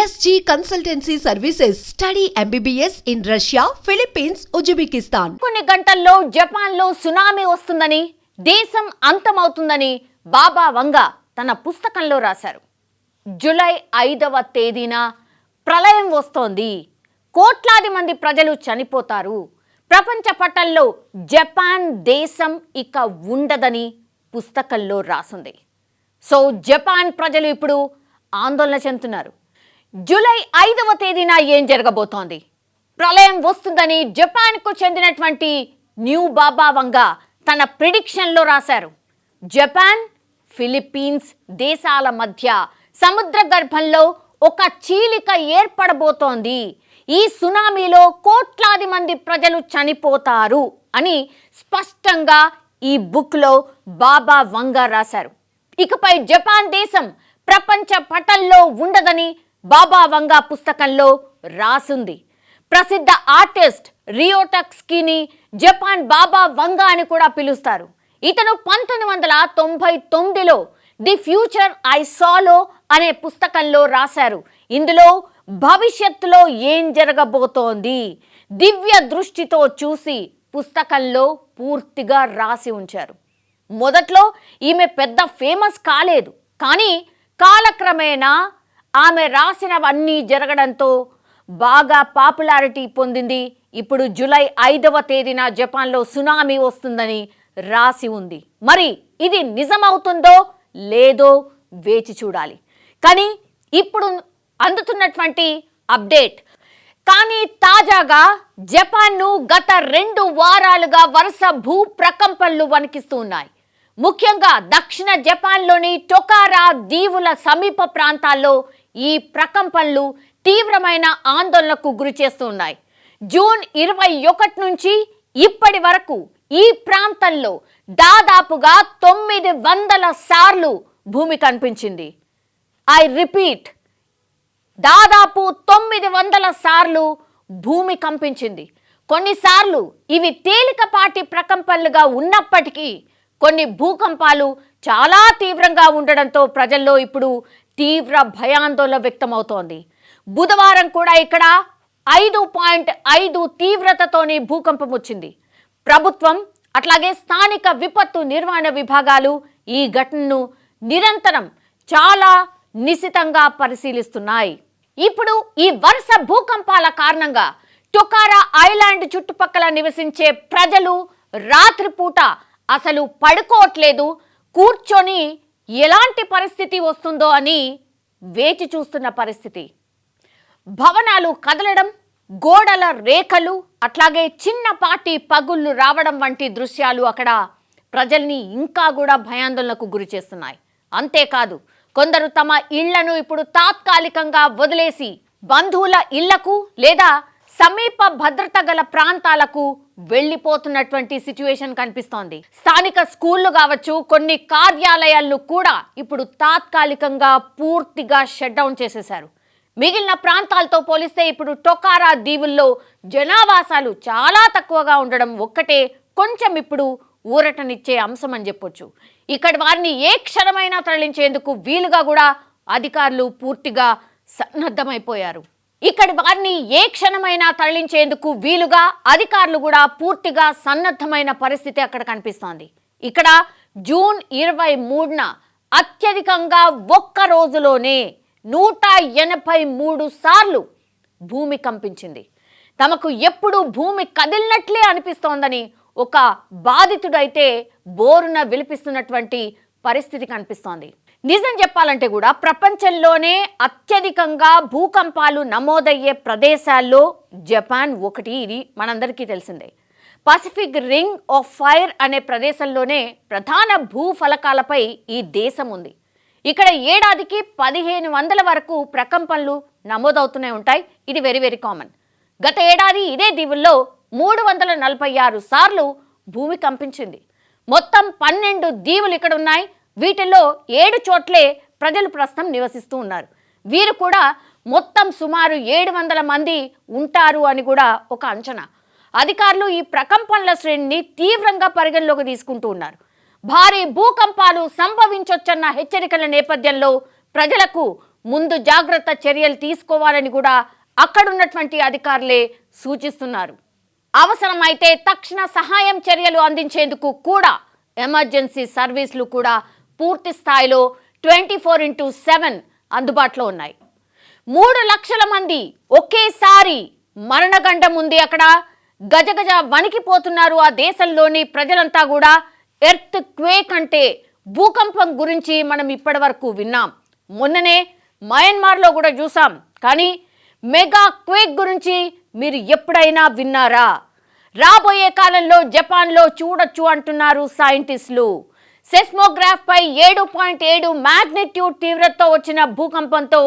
SG consultancy services study MBBS in Russia Philippines Uzbekistan. కొన్ని గంటల్లో జపాన్లో సునామీ వస్తుందని దేశం అంతమవుతుందని బాబా వంగ తన పుస్తకంలో రాశారు. జూలై ఐదవ తేదీన ప్రళయం వస్తోంది. కోట్లాది మంది ప్రజలు చనిపోతారు. ప్రపంచ పటంలో జపాన్ దేశం ఇక ఉండదని పుస్తకంలో రాసింది. సో జపాన్ ప్రజలు ఇప్పుడు ఆందోళన చెందుతున్నారు. జూలై ఐదవ తేదీన ఏం జరగబోతోంది? ప్రళయం వస్తుందని జపాన్కు చెందినటువంటి న్యూ బాబా వంగ తన ప్రిడిక్షన్లో రాశారు. జపాన్ ఫిలిప్పీన్స్ దేశాల మధ్య సముద్ర గర్భంలో ఒక చీలిక ఏర్పడబోతోంది. ఈ సునామీలో కోట్లాది మంది ప్రజలు చనిపోతారు అని స్పష్టంగా ఈ బుక్లో బాబా వంగ రాశారు. ఇకపై జపాన్ దేశం ప్రపంచ పటంలో ఉండదని బాబా వంగా పుస్తకంలో రాసుంది. ప్రసిద్ధ ఆర్టిస్ట్ రియోటక్స్కిని జపాన్ బాబా వంగా అని కూడా పిలుస్తారు. ఇతను పంతొమ్మిది వందల తొంభై తొమ్మిదిలో ది ఫ్యూచర్ ఐ సాలో అనే పుస్తకంలో రాశారు. ఇందులో భవిష్యత్తులో ఏం జరగబోతోంది? దివ్య దృష్టితో చూసి పుస్తకంలో పూర్తిగా రాసి ఉంచారు. మొదట్లో ఈమె పెద్ద ఫేమస్ కాలేదు. కానీ కాలక్రమేణా ఆమె రాసినవన్నీ జరగడంతో బాగా పాపులారిటీ పొందింది. ఇప్పుడు జూలై ఐదవ తేదీన జపాన్లో సునామీ వస్తుందని రాసి ఉంది. మరి ఇది నిజమవుతుందో లేదో వేచి చూడాలి. కానీ ఇప్పుడు అందుతున్నటువంటి అప్డేట్. కానీ తాజాగా జపాన్ను గత రెండు వారాలుగా వరుస భూ ప్రకంపనలు వణికిస్తూ ఉన్నాయి. ముఖ్యంగా దక్షిణ జపాన్లోని టొకారా దీవుల సమీప ప్రాంతాల్లో ఈ ప్రకంపనలు తీవ్రమైన ఆందోళనకు గురి చేస్తున్నాయి జూన్ ఇరవై ఒకటి నుంచి ఇప్పటి వరకు ఈ ప్రాంతంలో దాదాపుగా తొమ్మిది వందల సార్లు భూమి కనిపించింది. ఐ రిపీట్ దాదాపు తొమ్మిది వందల సార్లు భూమి కంపించింది. కొన్నిసార్లు ఇవి తేలికపాటి ప్రకంపనలుగా ఉన్నప్పటికీ కొన్ని భూకంపాలు చాలా తీవ్రంగా ఉండడంతో ప్రజల్లో ఇప్పుడు తీవ్ర భయాందోళన వ్యక్తమవుతోంది. బుధవారం కూడా ఇక్కడ ఐదు పాయింట్ ఐదు తీవ్రతతోని భూకంపం వచ్చింది. ప్రభుత్వం అట్లాగే స్థానిక విపత్తు నిర్వహణ విభాగాలు ఈ ఘటనను నిరంతరం చాలా నిశితంగా పరిశీలిస్తున్నాయి. ఇప్పుడు ఈ వరుస భూకంపాల కారణంగా టొకారా ఐలాండ్ చుట్టుపక్కల నివసించే ప్రజలు రాత్రిపూట అసలు పడుకోవట్లేదు. కూర్చొని ఎలాంటి పరిస్థితి వస్తుందో అని వేచి చూస్తున్న పరిస్థితి. భవనాలు కదలడం గోడల రేఖలు అట్లాగే చిన్నపాటి పగుళ్ళు రావడం వంటి దృశ్యాలు అక్కడ ప్రజల్ని ఇంకా కూడా భయాందోళనకు గురి చేస్తున్నాయి. అంతేకాదు కొందరు తమ ఇళ్ళను ఇప్పుడు తాత్కాలికంగా వదిలేసి బంధువుల ఇళ్ళకు లేదా సమీప భద్రత గల ప్రాంతాలకు వెళ్ళిపోతున్నటువంటి సిచ్యువేషన్ కనిపిస్తోంది. స్థానిక స్కూళ్ళు కావచ్చు కొన్ని కార్యాలయాలను కూడా ఇప్పుడు తాత్కాలికంగా పూర్తిగా షట్ డౌన్ చేసేశారు. మిగిలిన ప్రాంతాలతో పోలిస్తే ఇప్పుడు టొకారా దీవుల్లో జనావాసాలు చాలా తక్కువగా ఉండడం ఒక్కటే కొంచెం ఇప్పుడు ఊరటనిచ్చే అంశం అని చెప్పొచ్చు. ఇక్కడ వారిని ఏ క్షణమైనా తరలించేందుకు వీలుగా కూడా అధికారులు పూర్తిగా సన్నద్ధమైపోయారు. ఇక్కడి వారిని ఏ క్షణమైనా తరలించేందుకు వీలుగా అధికారులు కూడా పూర్తిగా సన్నద్ధమైన పరిస్థితి అక్కడ కనిపిస్తోంది. ఇక్కడ జూన్ ఇరవై మూడున అత్యధికంగా ఒక్క రోజులోనే నూట ఎనభై మూడు సార్లు భూమి కంపించింది. తమకు ఎప్పుడు భూమి కదిలినట్లే అనిపిస్తోందని ఒక బాధితుడైతే బోరున విలిపిస్తున్నటువంటి పరిస్థితి కనిపిస్తోంది. నిజం చెప్పాలంటే కూడా ప్రపంచంలోనే అత్యధికంగా భూకంపాలు నమోదయ్యే ప్రదేశాల్లో జపాన్ ఒకటి ఇది మనందరికీ తెలిసిందే. పసిఫిక్ రింగ్ ఆఫ్ ఫైర్ అనే ప్రదేశంలోనే ప్రధాన భూఫలకాలపై ఈ దేశం ఉంది. ఇక్కడ ఏడాదికి పదిహేను వందల వరకు ప్రకంపనలు నమోదవుతూనే ఉంటాయి. ఇది వెరీ వెరీ కామన్ గత ఏడాది ఇదే దీవుల్లో మూడు వందల నలభై ఆరు సార్లు భూమి కంపించింది. మొత్తం పన్నెండు దీవులు ఇక్కడ ఉన్నాయి వీటిల్లో ఏడు చోట్లే ప్రజలు ప్రస్తుతం నివసిస్తూ ఉన్నారు. వీరు కూడా మొత్తం సుమారు ఏడు వందల మంది ఉంటారు అని కూడా ఒక అంచనా. అధికారులు ఈ ప్రకంపనల శ్రేణిని తీవ్రంగా పరిగణలోకి తీసుకుంటూ ఉన్నారు. భారీ భూకంపాలు సంభవించొచ్చన్న హెచ్చరికల నేపథ్యంలో ప్రజలకు ముందు జాగ్రత్త చర్యలు తీసుకోవాలని కూడా అక్కడున్నటువంటి అధికారులే సూచిస్తున్నారు. అవసరమైతే తక్షణ సహాయం చర్యలు అందించేందుకు కూడా ఎమర్జెన్సీ సర్వీసులు కూడా పూర్తి స్థాయిలో ట్వంటీ ఫోర్ ఇంటూ సెవెన్ అందుబాటులో ఉన్నాయి. మూడు లక్షల మంది ఒకేసారి మరణగండం ఉంది అక్కడ. గజగజ వణికిపోతున్నారు ఆ దేశంలోని ప్రజలంతా కూడా. ఎర్త్ క్వేక్ అంటే భూకంపం గురించి మనం ఇప్పటి వరకు విన్నాం. మొన్ననే మయన్మార్లో కూడా చూసాం. కానీ మెగా క్వేక్ గురించి మీరు ఎప్పుడైనా విన్నారా? రాబోయే కాలంలో జపాన్లో చూడొచ్చు అంటున్నారు సైంటిస్టులు. సెస్మోగ్రాఫ్ పై ఏడు పాయింట్ ఏడు మ్యాగ్నిట్యూడ్ తీవ్రతతో వచ్చిన భూకంపంతో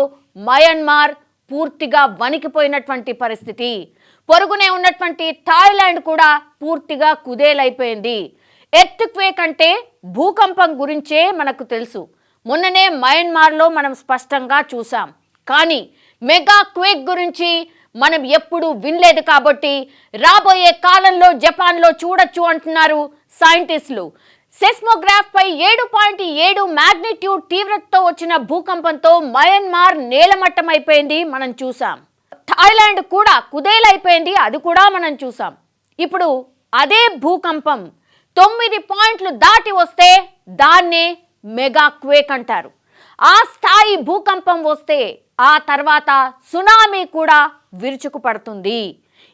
మయన్మార్ పూర్తిగా వణికిపోయినటువంటి పరిస్థితి. పొరుగునే ఉన్నటువంటి థాయిలాండ్ కూడా పూర్తిగా కుదేలైపోయింది. ఎర్త్ క్వేక్ అంటే భూకంపం గురించే మనకు తెలుసు. మొన్ననే మయన్మార్లో మనం స్పష్టంగా చూసాం కానీ మెగా క్వేక్ గురించి మనం ఎప్పుడూ వినలేదు కాబట్టి రాబోయే కాలంలో జపాన్లో చూడొచ్చు అంటున్నారు సైంటిస్టులు. సెస్మోగ్రాఫ్ పై ఏడు పాయింట్ ఏడు మాగ్నిట్యూడ్ తీవ్రతతో వచ్చిన భూకంపంతో మయన్మార్ నేలమట్టమైపోయింది మనం చూసాం. థాయిలాండ్ కూడా కుదేలైపోయింది అది కూడా మనం చూసాం. ఇప్పుడు అదే భూకంపం తొమ్మిది పాయింట్లు దాటి వస్తే దాన్నే మెగా క్వేక్ అంటారు. ఆ స్థాయి భూకంపం వస్తే ఆ తర్వాత సునామీ కూడా విరుచుకుపడుతుంది.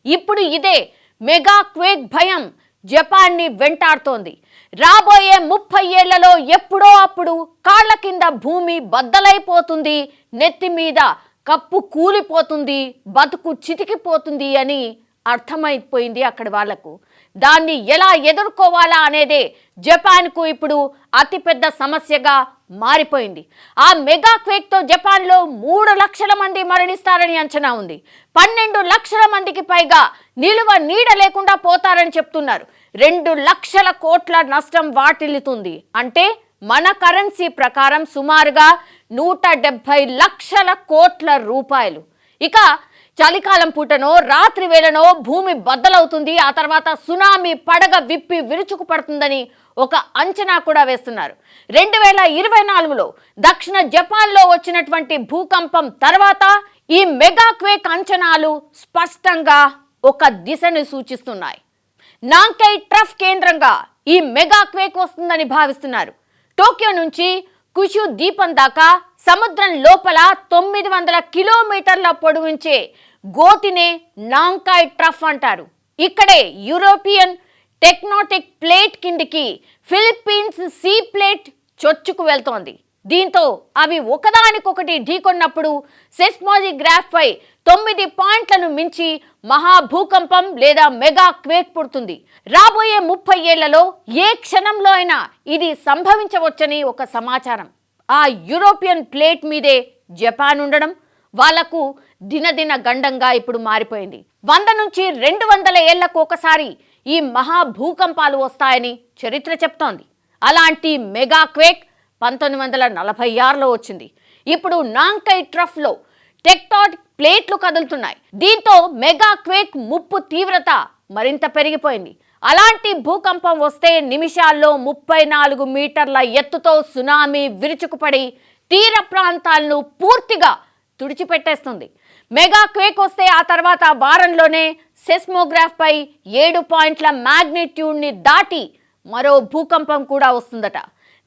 ఇప్పుడు ఇదే మెగా క్వేక్ భయం జపాన్ని వెంటాడుతోంది. రాబోయే ముప్పై ఏళ్ళలో ఎప్పుడో అప్పుడు కాళ్ళ కింద భూమి బద్దలైపోతుంది నెత్తి మీద కప్పు కూలిపోతుంది బతుకు చితికిపోతుంది అని అర్థమైపోయింది అక్కడి వాళ్ళకు. దాన్ని ఎలా ఎదుర్కోవాలా అనేదే జపాన్కు ఇప్పుడు అతిపెద్ద సమస్యగా మారిపోయింది. ఆ మెగా క్వేక్తో జపాన్లో మూడు లక్షల మంది మరణిస్తారని అంచనా ఉంది. పన్నెండు లక్షల మందికి పైగా నిలువ నీడ లేకుండా పోతారని చెప్తున్నారు. రెండు లక్షల కోట్ల నష్టం వాటిల్లుతుంది. అంటే మన కరెన్సీ ప్రకారం సుమారుగా నూట డెబ్బై లక్షల కోట్ల రూపాయలు. ఇక చలికాలం పూటనో రాత్రి వేళనో భూమి బద్దలవుతుంది. ఆ తర్వాత సునామీ పడగ విప్పి విరుచుకుపడుతుందని ఒక అంచనా కూడా వేస్తున్నారు. రెండు వేల ఇరవై నాలుగులో దక్షిణ జపాన్లో వచ్చినటువంటి భూకంపం తర్వాత ఈ మెగా క్వేక్ అంచనాలు స్పష్టంగా ఒక దిశను సూచిస్తున్నాయి. నాంకై ట్రఫ్ కేంద్రంగా ఈ మెగా క్వేక్ వస్తుందని భావిస్తున్నారు. టోక్యో నుంచి కుషు దీపం దాకా సముద్రం లోపల తొమ్మిది వందల కిలోమీటర్ల పొడవుంచే గోతినే నాంకాయ్ ట్రఫ్ అంటారు. ఇక్కడే యూరోపియన్ టెక్నోటిక్ ప్లేట్ కిందికి ఫిలిప్పీన్స్ సీ ప్లేట్ చొచ్చుకు వెళ్తోంది. దీంతో అవి ఒకదానికొకటి ఢీకొన్నప్పుడు సెస్మోజిగ్రాఫ్పై తొమ్మిది పాయింట్లను మించి మహాభూకంపం లేదా మెగా క్వేక్ పుడుతుంది. రాబోయే ముప్పై ఏళ్ళలో ఏ క్షణంలో అయినా ఇది సంభవించవచ్చని ఒక సమాచారం. ఆ యూరోపియన్ ప్లేట్ మీదే జపాన్ ఉండడం వాళ్ళకు దినదిన గండంగా ఇప్పుడు మారిపోయింది. వంద నుంచి రెండు వందల ఏళ్ళకు ఒకసారి ఈ మహాభూకంపాలు వస్తాయని చరిత్ర చెప్తోంది. అలాంటి మెగా క్వేక్ పంతొమ్మిది వందల నలభై ఆరులో వచ్చింది. ఇప్పుడు నాంకై ట్రఫ్లో టెక్టాట్ ప్లేట్లు కదులుతున్నాయి. దీంతో మెగా క్వేక్ ముప్పు తీవ్రత మరింత పెరిగిపోయింది. అలాంటి భూకంపం వస్తే నిమిషాల్లో ముప్పై నాలుగు మీటర్ల ఎత్తుతో సునామీ విరుచుకుపడి తీర ప్రాంతాలను పూర్తిగా తుడిచిపెట్టేస్తుంది. మెగా క్వేక్ వస్తే ఆ తర్వాత వారంలోనే సెస్మోగ్రాఫ్పై ఏడు పాయింట్ల మ్యాగ్నిట్యూడ్ని దాటి మరో భూకంపం కూడా వస్తుందట.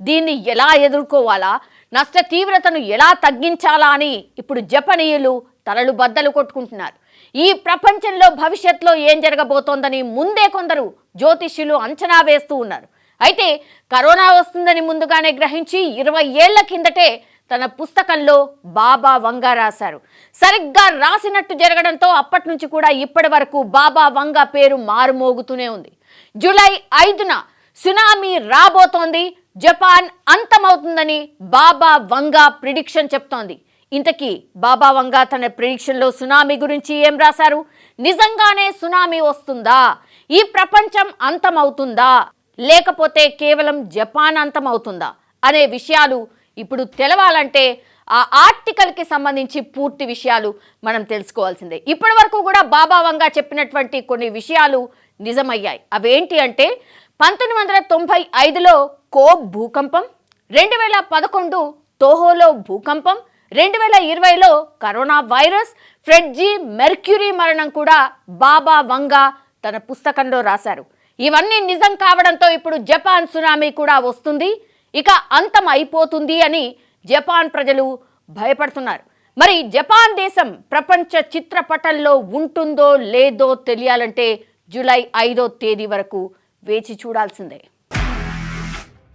దీన్ని ఎలా ఎదుర్కోవాలా? నష్ట తీవ్రతను ఎలా తగ్గించాలా అని ఇప్పుడు జపనీయులు తలలు బద్దలు కొట్టుకుంటున్నారు. ఈ ప్రపంచంలో భవిష్యత్తులో ఏం జరగబోతోందని ముందే కొందరు జ్యోతిష్యులు అంచనా వేస్తూ ఉన్నారు. అయితే కరోనా వస్తుందని ముందుగానే గ్రహించి ఇరవై ఏళ్ళ కిందటే తన పుస్తకంలో బాబా వంగ రాశారు. సరిగ్గా రాసినట్టు జరగడంతో అప్పటి నుంచి కూడా ఇప్పటి వరకు బాబా వంగ పేరు మారుమోగుతూనే ఉంది. జూలై ఐదున సునామీ రాబోతోంది. జపాన్ అంతమవుతుందని బాబా వంగ ప్రిడిక్షన్ చెప్తోంది. ఇంతకీ బాబా వంగ తన ప్రిడిక్షన్లో సునామీ గురించి ఏం రాశారు? నిజంగానే సునామీ వస్తుందా? ఈ ప్రపంచం అంతమవుతుందా? లేకపోతే కేవలం జపాన్ అంతమవుతుందా? అనే విషయాలు ఇప్పుడు తెలవాలంటే ఆ ఆర్టికల్కి సంబంధించి పూర్తి విషయాలు మనం తెలుసుకోవాల్సిందే. ఇప్పటి వరకు కూడా బాబా వంగా చెప్పినటువంటి కొన్ని విషయాలు నిజమయ్యాయి. అవేంటి అంటే పంతొమ్మిది వందల తొంభై ఐదులో కోబ్ భూకంపం రెండు వేల పదకొండు తోహోలో భూకంపం రెండు వేల ఇరవైలో కరోనా వైరస్ ఫ్రెడ్జీ మెర్క్యూరీ మరణం కూడా బాబా వంగా తన పుస్తకంలో రాశారు. ఇవన్నీ నిజం కావడంతో ఇప్పుడు జపాన్ సునామీ కూడా వస్తుంది. ఇక అంతం అయిపోతుంది అని జపాన్ ప్రజలు భయపడుతున్నారు. మరి జపాన్ దేశం ప్రపంచ చిత్రపటంలో ఉంటుందో లేదో తెలియాలంటే జూలై ఐదో తేదీ వరకు వేచి చూడాల్సిందే.